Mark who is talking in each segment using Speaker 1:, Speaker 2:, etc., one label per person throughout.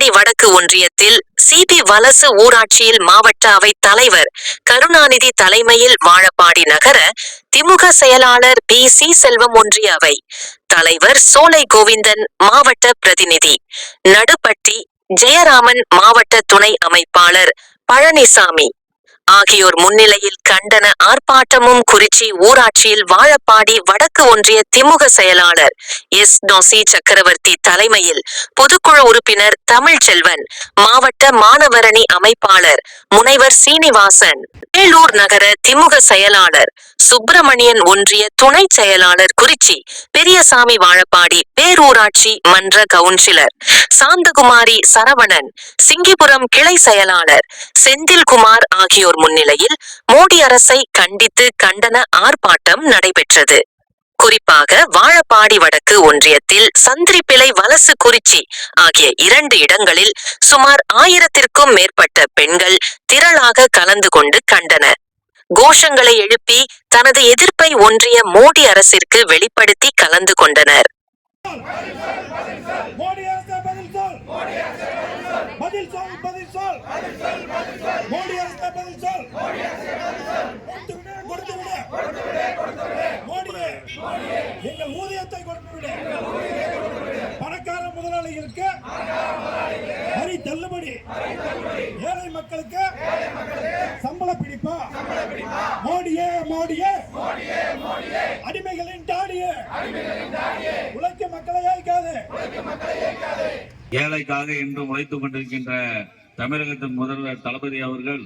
Speaker 1: வாழப்பாடி வடக்கு ஒன்றியத்தில் சிபி வலசு ஊராட்சியில் மாவட்ட அவை தலைவர் கருணாநிதி தலைமையில் வாழப்பாடி நகர திமுக செயலாளர் பி சி செல்வம் ஒன்றிய அவை. தலைவர் சோலை கோவிந்தன் மாவட்ட பிரதிநிதி. நடுப்பட்டி ஜெயராமன் மாவட்ட துணை அமைப்பாளர் பழனிசாமி. ஆகியோர் முன்னிலையில் கண்டன ஆர்ப்பாட்டமும் குறிச்சி ஊராட்சியில் வாழப்பாடி வடக்கு ஒன்றிய திமுக செயலாளர் எஸ் நோசி சக்கரவர்த்தி தலைமையில் பொதுக்குழு உறுப்பினர் தமிழ்ச்செல்வன் மாவட்ட மாணவரணி அமைப்பாளர் முனைவர் சீனிவாசன் வேலூர் நகர திமுக செயலாளர் சுப்பிரமணியன் ஒன்றிய துணை செயலாளர் குறிச்சி பெரியசாமி வாழப்பாடி பேரூராட்சி மன்ற கவுன்சிலர் சாந்தகுமாரி சரவணன் சிங்கிபுரம் கிளை செயலாளர் செந்தில்குமார் ஆகியோர் முன்னிலையில் மோடி அரசை கண்டித்து கண்டன ஆர்ப்பாட்டம் நடைபெற்றது. குறிப்பாக வாழப்பாடி வடக்கு ஒன்றியத்தில் சந்திரிப்பிளை வலசு குறிச்சி ஆகிய இரண்டு இடங்களில் சுமார் ஆயிரத்திற்கும் மேற்பட்ட பெண்கள் திரளாக கலந்து கொண்டு கண்டனர். கோஷங்களை எழுப்பி தனது எதிர்ப்பை ஒன்றிய மோடி அரசிற்கு வெளிப்படுத்தி கலந்து கொண்டனர்.
Speaker 2: எங்கள் ஊதியத்தை கொடுத்து முதலாளிகளுக்கு வரி தள்ளுபடி. ஏழை மக்களுக்கு சம்பள பிடிப்பா. மோடியே மோடியே. அடிமைகளின் தாடியே. உழைக்க மக்களை ஏற்காது
Speaker 3: ஏழைக்காக இன்றும் உழைத்துக் கொண்டிருக்கின்ற தமிழகத்தின் முதல்வர் தளபதி அவர்கள்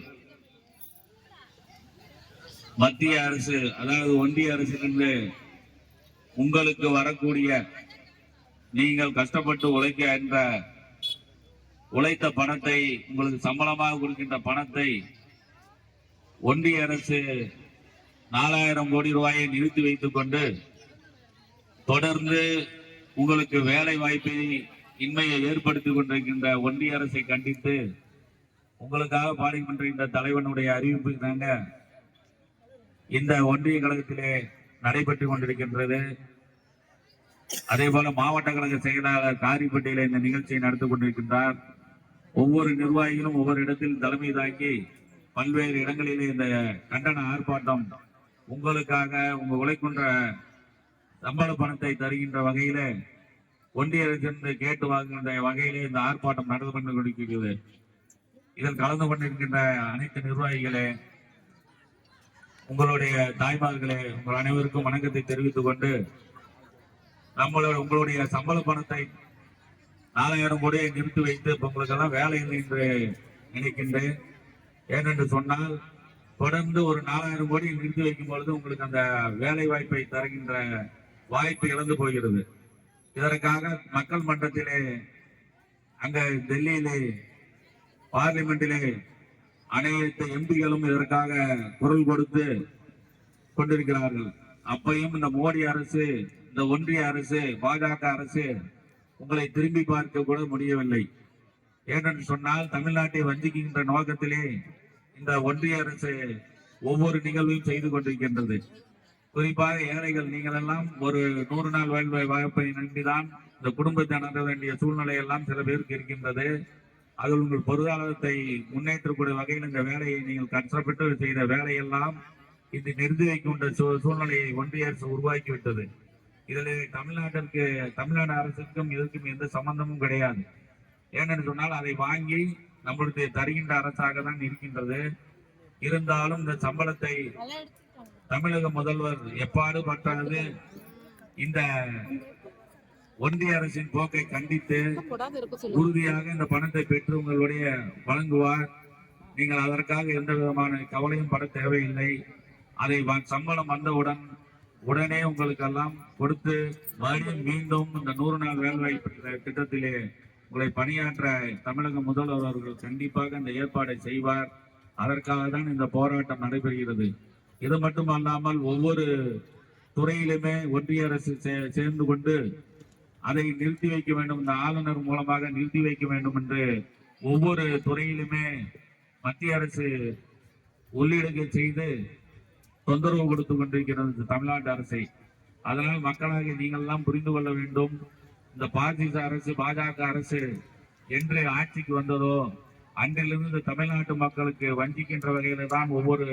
Speaker 3: மத்திய அரசு அதாவது ஒன்றிய அரசிலிருந்து உங்களுக்கு வரக்கூடிய நீங்கள் கஷ்டப்பட்டு உழைக்க என்ற உழைத்த பணத்தை உங்களுக்கு சம்பளமாக கொடுக்கின்ற பணத்தை ஒன்றிய அரசு நாலாயிரம் கோடி ரூபாயை நிறுத்தி வைத்துக் கொண்டு தொடர்ந்து உங்களுக்கு வேலை வாய்ப்பை இன்மையை ஏற்படுத்தி கொண்டிருக்கின்ற ஒன்றிய அரசை கண்டித்து உங்களுக்காக பாடுகின்ற தலைவனுடைய அறிவிப்பு தாங்க இந்த ஒன்றிய கழகத்திலே நடைபெற்று கொண்டிருக்கின்றது. அதே போல மாவட்ட கழக செயலாளர் காரிப்பட்டியில இந்த நிகழ்ச்சியை நடத்தி கொண்டிருக்கின்றார். ஒவ்வொரு நிர்வாகிகளும் ஒவ்வொரு இடத்தில் தலைமை தாக்கி பல்வேறு இடங்களிலே இந்த கண்டன ஆர்ப்பாட்டம் உங்களுக்காக உங்க உழைக்கின்ற சம்பள பணத்தை தருகின்ற வகையில ஒன்றிய அரசிலிருந்து கேட்டு வாங்குகின்ற வகையிலே இந்த ஆர்ப்பாட்டம் நடந்து கொண்டு கொண்டிருக்கிறது. இதில் கலந்து கொண்டிருக்கின்ற அனைத்து நிர்வாகிகளே உங்களுடைய தாய்மார்களே உங்கள் அனைவருக்கும் வணக்கத்தை தெரிவித்துக் கொண்டு நம்மளோட உங்களுடைய சம்பள பணத்தை நாலாயிரம் கோடியை நிறுத்தி வைத்து இப்போ உங்களுக்கெல்லாம் வேலை இல்லை என்று நினைக்கின்றேன். ஏனென்று சொன்னால் தொடர்ந்து ஒரு நாலாயிரம் கோடியை நிறுத்தி வைக்கும் பொழுது உங்களுக்கு அந்த வேலை வாய்ப்பை தருகின்ற வாய்ப்பு இழந்து போகிறது. இதற்காக மக்கள் மன்றத்திலே அங்க டெல்லியிலே பார்லிமெண்டிலே அனைத்து எம்பிகளும் இதற்காக குரல் கொடுத்து கொண்டிருக்கிறார்கள். அப்பையும் இந்த மோடி அரசு இந்த ஒன்றிய அரசு பாஜக அரசு உங்களை திரும்பி பார்க்க கூட முடியவில்லை. ஏனென்று சொன்னால் தமிழ்நாட்டை வஞ்சிக்கின்ற நோக்கத்திலே இந்த ஒன்றிய அரசு ஒவ்வொரு நிகழ்வையும் செய்து கொண்டிருக்கின்றது. குறிப்பாக ஏழைகள் நீங்கள் எல்லாம் ஒரு நூறு நாள் வேலை வாய்ப்பை நம்பிதான் இந்த குடும்பத்தை நடத்த வேண்டிய சூழ்நிலை எல்லாம் சில பேருக்கு இருக்கின்றது. அதில் உங்கள் பொருளாதாரத்தை முன்னேற்றக்கூடிய வகையில் இந்த வேலையை நீங்கள் கஷ்டப்பட்டு செய்த வேலையெல்லாம் இது நிறுத்தி வைக்கின்ற சூ- சூழ்நிலையை ஒன்றிய அரசு உருவாக்கிவிட்டது. இதில் தமிழ்நாட்டிற்கு தமிழ்நாடு அரசுக்கும் இதற்கும் எந்த சம்பந்தமும் கிடையாது. ஏனென்று சொன்னால் அதை வாங்கி நம்மளுக்கு தருகின்ற அரசாக தான் இருக்கின்றது. இருந்தாலும் இந்த சம்பளத்தை தமிழக முதல்வர் எப்பாடு பற்றாது இந்த ஒன்றிய அரசின் போக்கை கண்டித்து உறுதியாக இந்த பணத்தை பெற்று உங்களுடைய வழங்குவார். நீங்கள் அதற்காக எந்த விதமான கவலையும் பட தேவையில்லை. அதை சம்பளம் வந்தவுடன் உடனே உங்களுக்கெல்லாம் கொடுத்து மறுபடியும் மீண்டும் இந்த நூறு நாள் வேலைவாய்ப்பு திட்டத்திலே உங்களை பணியாற்ற தமிழக முதல்வர் அவர்கள் கண்டிப்பாக இந்த ஏற்பாடை செய்வார். அதற்காக தான் இந்த போராட்டம் நடைபெறுகிறது. இது மட்டுமல்லாமல் ஒவ்வொரு துறையிலுமே ஒன்றிய அரசு சே- சேர்ந்து கொண்டு அதை நிறுத்தி வைக்க வேண்டும் இந்த ஆளுநர் மூலமாக நிறுத்தி வைக்க வேண்டும் என்று ஒவ்வொரு துறையிலுமே மத்திய அரசு உள்ளீடுகை செய்து தொந்தரவு கொடுத்து கொண்டிருக்கிறது இந்த தமிழ்நாட்டு அரசை. அதனால் மக்களாக நீங்கள்லாம் புரிந்து கொள்ள வேண்டும். இந்த பாசிச அரசு பாஜக அரசு என்று ஆட்சிக்கு வந்ததோ அன்றிலிருந்து தமிழ்நாட்டு மக்களுக்கு வஞ்சிக்கின்ற வகையில தான் ஒவ்வொரு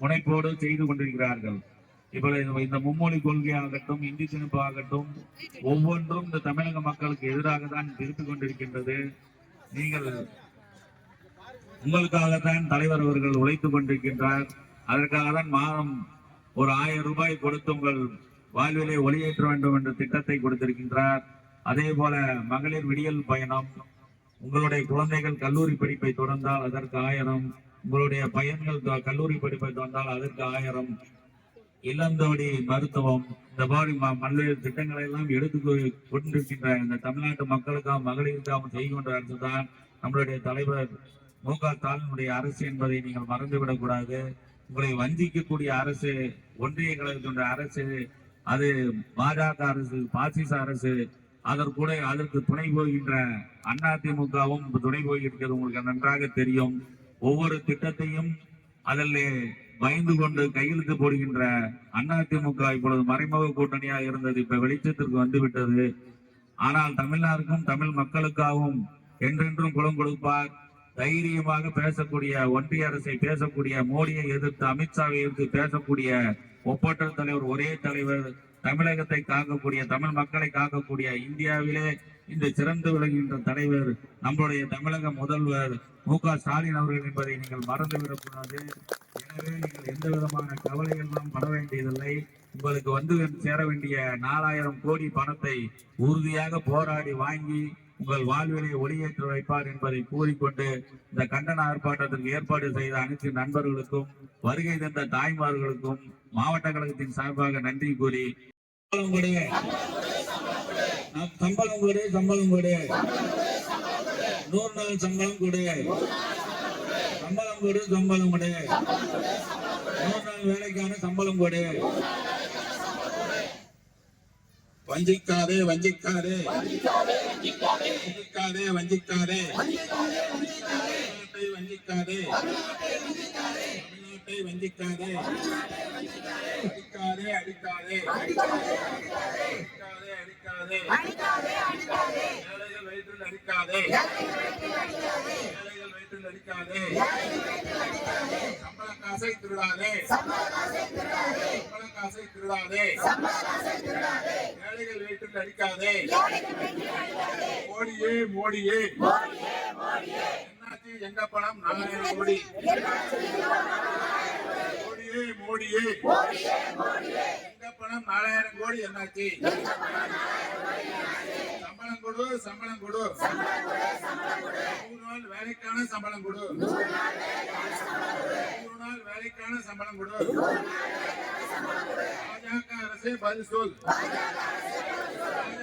Speaker 3: முனைப்போடு செய்து கொண்டிருக்கிறார்கள். இப்பொழுது இந்த மும்மொழி கொள்கையாகட்டும் இந்தி திணிப்பு ஆகட்டும் ஒவ்வொன்றும் இந்த தமிழக மக்களுக்கு எதிராக தான் திருப்பிக் கொண்டிருக்கின்றது. நீங்கள் உங்களுக்காகத்தான் தலைவர் அவர்கள் உழைத்துக் கொண்டிருக்கின்றார். அதற்காக தான் மாதம் ஒரு ஆயிரம் ரூபாய் கொடுத்து உங்கள் வாழ்விலை ஒளியேற்ற வேண்டும் என்ற திட்டத்தை கொடுத்திருக்கின்றார். அதே போல மகளிர் விடியல் பயணம். உங்களுடைய குழந்தைகள் கல்லூரி படிப்பை தொடர்ந்தால் அதற்கு ஆயிரம். உங்களுடைய பையன்கள் கல்லூரி படிப்பை தொடர்ந்தால் அதற்கு ஆயிரம். இளந்தோடி மருத்துவம் இந்த மாதிரி ம- பல்வேறு திட்டங்களை எல்லாம் எடுத்து கொண்டிருக்கின்ற இந்த தமிழ்நாட்டு மக்களுக்காக மகளிருக்காக செய்து கொண்ட அரசு தான் நம்மளுடைய தலைவர் மு க ஸ்டாலினுடைய அரசு என்பதை நீங்கள் மறந்துவிடக் கூடாது. உங்களை வஞ்சிக்கக்கூடிய அரசு ஒன்றிய கழகத்தினுடைய அரசு அது பாஜக அரசு பாசிச அரசு அதற்கூட அதற்கு துணை போகின்ற அதிமுகவும் துணை போகின்றது உங்களுக்கு நன்றாக தெரியும். ஒவ்வொரு திட்டத்தையும் அதில் பயந்து கொண்டு கையெழுத்து போடுகின்ற அதிமுக இப்பொழுது மறைமுக கூட்டணியாக இருந்தது. இப்ப வெளிச்சத்திற்கு வந்துவிட்டது. ஆனால் தமிழ்நாட்டுக்கும் தமிழ் மக்களுக்காகவும் என்றென்றும் குளம் கொடுப்பார். தைரியமாக பேசக்கூடிய ஒன்றிய அரசை பேசக்கூடிய மோடியை எதிர்த்து அமித்ஷாவை எதிர்த்து பேசக்கூடிய ஒப்பற்ற தலைவர் ஒரே தலைவர் தமிழகத்தை காக்கக்கூடிய தமிழ் மக்களை காக்கக்கூடிய இந்தியாவிலே இந்த சிறந்து விளங்குகின்ற தலைவர் நம்முடைய தமிழக முதல்வர் மு க ஸ்டாலின் அவர்கள் என்பதை நீங்கள் மறந்துவிடக்கூடாது. எனவே நீங்கள் எந்த விதமான கவலையெல்லாம் பட வேண்டியதில்லை. உங்களுக்கு வந்து சேர வேண்டிய நாலாயிரம் கோடி பணத்தை உறுதியாக போராடி வாங்கி உங்கள் வாழ்விலை ஒளியேற்ற வைப்பார் என்பதை கூறிக்கொண்டு இந்த கண்டன ஆர்ப்பாட்டத்திற்கு ஏற்பாடு செய்த அனைத்து நண்பர்களுக்கும் வருகை தந்த தாய்மார்களுக்கும் மாவட்ட கழகத்தின் சார்பாக நன்றி கூறி சம்பளம் கொடு சம்பளம் கொடு சம்பளம் கொடு நூறு நாள் சம்பளம் கொடு சம்பளம் கொடு சம்பளம் கொடு நூறு நாள் வேலைக்கான சம்பளம் கொடு வஞ்சிக்காதே வஞ்சிக்காதே. வஞ்சிக்காதே வஞ்சிக்காதே. வஞ்சிக்காதே தமிழ்நாட்டை வஞ்சிக்காதே. அடிக்காதே அடிக்காதே. அடிக்காதே அடிக்காதே. ஏழைகள் வயிற்றில் அடிக்காதே. ஏழைகள் வயிற்றில் அடிக்காதே. சம்பள காசை திருடாதே. காசை திருடாதே. ஏழைகள் வயிற்றில் அடிக்காதே. மோடியே மோடியே. என்னாச்சு? எங்க பணம்? நாலாயிரம் கோடி. மோடியே மோடியே. எங்க பணம்? நாலாயிரம் கோடி. என்னாச்சு? சம்பளம் கொடு சம்பளம் கொடு. நூறு நாள் வேலைக்கான சம்பளம் கொடு. நூறு நாள் வேலைக்கான சம்பளம் கொடு. பாஜக அரசே பதில் சொல். பாஜக